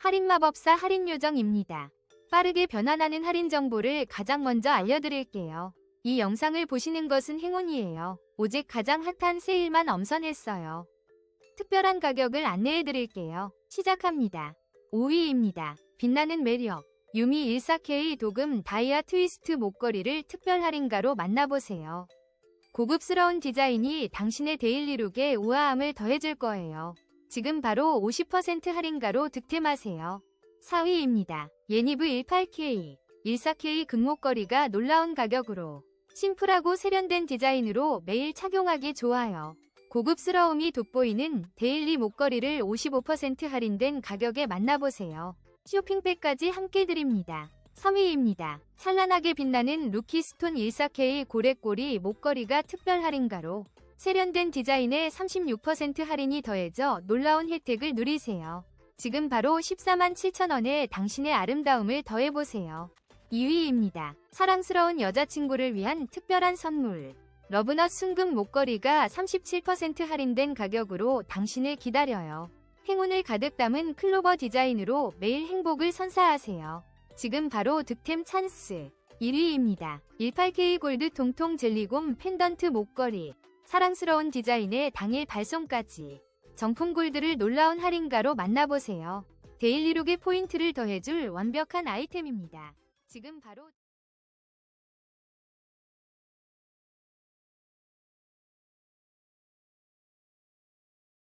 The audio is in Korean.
할인마법사 할인요정입니다. 빠르게 변환하는 할인 정보를 가장 먼저 알려드릴게요. 이 영상을 보시는 것은 행운이에요. 오직 가장 핫한 세일만 엄선했어요. 특별한 가격을 안내해드릴게요. 시작합니다. 5위입니다. 빛나는 매력. 유미 14K 도금 다이아 트위스트 목걸이를 특별 할인가로 만나보세요. 고급스러운 디자인이 당신의 데일리룩에 우아함을 더해줄 거예요. 지금 바로 50% 할인가로 득템하세요. 4위입니다. 예니브 18K, 14K 금목걸이가 놀라운 가격으로 심플하고 세련된 디자인으로 매일 착용하기 좋아요. 고급스러움이 돋보이는 데일리 목걸이를 55% 할인된 가격에 만나보세요. 쇼핑백까지 함께 드립니다. 3위입니다. 찬란하게 빛나는 루키스톤 14K 고래꼬리 목걸이가 특별 할인가로 세련된 디자인에 36% 할인이 더해져 놀라운 혜택을 누리세요. 지금 바로 14만 7천원에 당신의 아름다움을 더해보세요. 2위입니다. 사랑스러운 여자친구를 위한 특별한 선물. 러브넛 순금 목걸이가 37% 할인된 가격으로 당신을 기다려요. 행운을 가득 담은 클로버 디자인으로 매일 행복을 선사하세요. 지금 바로 득템 찬스. 1위입니다. 18K 골드 통통 젤리곰 펜던트 목걸이. 사랑스러운 디자인에 당일 발송까지. 정품 골드를 놀라운 할인가로 만나보세요. 데일리룩의 포인트를 더해줄 완벽한 아이템입니다. 지금 바로